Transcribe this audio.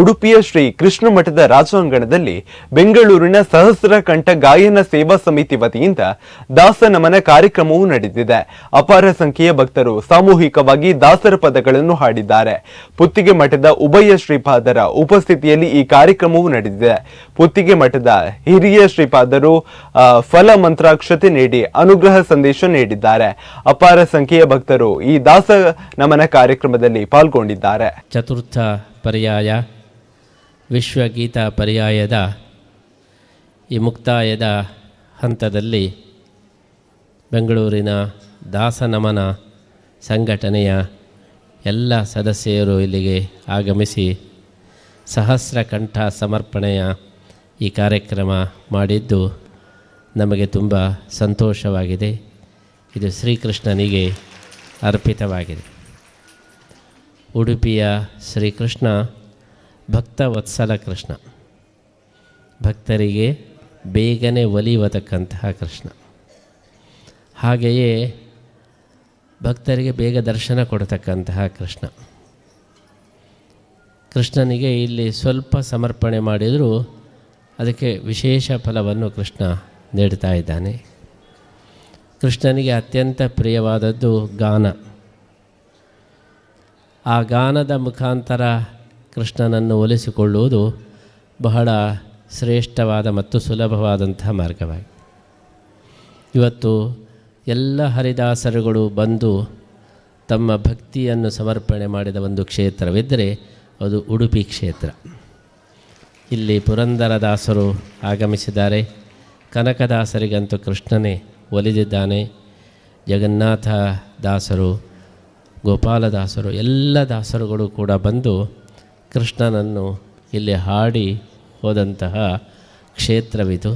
ಉಡುಪಿಯ ಶ್ರೀ ಕೃಷ್ಣ ಮಠದ ರಾಜಾಂಗಣದಲ್ಲಿ ಬೆಂಗಳೂರಿನ ಸಹಸ್ರ ಕಂಠ ಗಾಯನ ಸೇವಾ ಸಮಿತಿ ವತಿಯಿಂದ ದಾಸ ನಮನ ಕಾರ್ಯಕ್ರಮವು ನಡೆದಿದೆ. ಅಪಾರ ಸಂಖ್ಯೆಯ ಭಕ್ತರು ಸಾಮೂಹಿಕವಾಗಿ ದಾಸರ ಪದಗಳನ್ನು ಹಾಡಿದ್ದಾರೆ. ಪುತ್ತಿಗೆ ಮಠದ ಉಭಯ ಶ್ರೀಪಾದರ ಉಪಸ್ಥಿತಿಯಲ್ಲಿ ಈ ಕಾರ್ಯಕ್ರಮವೂ ನಡೆದಿದೆ. ಪುತ್ತಿಗೆ ಮಠದ ಹಿರಿಯ ಶ್ರೀಪಾದರು ಫಲ ಮಂತ್ರಾಕ್ಷತೆ ನೀಡಿ ಅನುಗ್ರಹ ಸಂದೇಶ ನೀಡಿದ್ದಾರೆ. ಅಪಾರ ಸಂಖ್ಯೆಯ ಭಕ್ತರು ಈ ದಾಸ ನಮನ ಕಾರ್ಯಕ್ರಮದಲ್ಲಿ ಪಾಲ್ಗೊಂಡಿದ್ದಾರೆ. ಚತುರ್ಥ ಪರ್ಯಾಯ. ವಿಶ್ವಗೀತಾ ಪರ್ಯಾಯದ ಈ ಮುಕ್ತಾಯದ ಹಂತದಲ್ಲಿ ಬೆಂಗಳೂರಿನ ದಾಸನಮನ ಸಂಘಟನೆಯ ಎಲ್ಲ ಸದಸ್ಯರು ಇಲ್ಲಿಗೆ ಆಗಮಿಸಿ ಸಹಸ್ರಕಂಠ ಸಮರ್ಪಣೆಯ ಈ ಕಾರ್ಯಕ್ರಮ ಮಾಡಿದ್ದು ನಮಗೆ ತುಂಬ ಸಂತೋಷವಾಗಿದೆ. ಇದು ಶ್ರೀಕೃಷ್ಣನಿಗೆ ಅರ್ಪಿತವಾಗಿದೆ. ಉಡುಪಿಯ ಶ್ರೀಕೃಷ್ಣ ಭಕ್ತವತ್ಸಲ ಕೃಷ್ಣ. ಭಕ್ತರಿಗೆ ಬೇಗನೆ ಒಲಿಯತಕ್ಕಂತಹ ಕೃಷ್ಣ. ಹಾಗೆಯೇ ಭಕ್ತರಿಗೆ ಬೇಗ ದರ್ಶನ ಕೊಡತಕ್ಕಂತಹ ಕೃಷ್ಣ. ಕೃಷ್ಣನಿಗೆ ಇಲ್ಲಿ ಸ್ವಲ್ಪ ಸಮರ್ಪಣೆ ಮಾಡಿದರೂ ಅದಕ್ಕೆ ವಿಶೇಷ ಫಲವನ್ನು ಕೃಷ್ಣ ನೀಡ್ತಾ ಇದ್ದಾನೆ. ಕೃಷ್ಣನಿಗೆ ಅತ್ಯಂತ ಪ್ರಿಯವಾದದ್ದು ಗಾನ. ಆ ಗಾನದ ಮುಖಾಂತರ ಕೃಷ್ಣನನ್ನು ಒಲಿಸಿಕೊಳ್ಳುವುದು ಬಹಳ ಶ್ರೇಷ್ಠವಾದ ಮತ್ತು ಸುಲಭವಾದಂತಹ ಮಾರ್ಗವಾಗಿದೆ. ಇವತ್ತು ಎಲ್ಲ ಹರಿದಾಸರುಗಳು ಬಂದು ತಮ್ಮ ಭಕ್ತಿಯನ್ನು ಸಮರ್ಪಣೆ ಮಾಡಿದ ಒಂದು ಕ್ಷೇತ್ರವಿದ್ದರೆ ಅದು ಉಡುಪಿ ಕ್ಷೇತ್ರ. ಇಲ್ಲಿ ಪುರಂದರದಾಸರು ಆಗಮಿಸಿದ್ದಾರೆ. ಕನಕದಾಸರಿಗಂತೂ ಕೃಷ್ಣನೇ ಒಲಿದಿದ್ದಾನೆ. ಜಗನ್ನಾಥ ದಾಸರು, ಗೋಪಾಲದಾಸರು, ಎಲ್ಲ ದಾಸರುಗಳು ಕೂಡ ಬಂದು ಕೃಷ್ಣನನ್ನು ಇಲ್ಲಿ ಹಾಡಿ ಹೋದಂತಹ ಕ್ಷೇತ್ರವಿದು.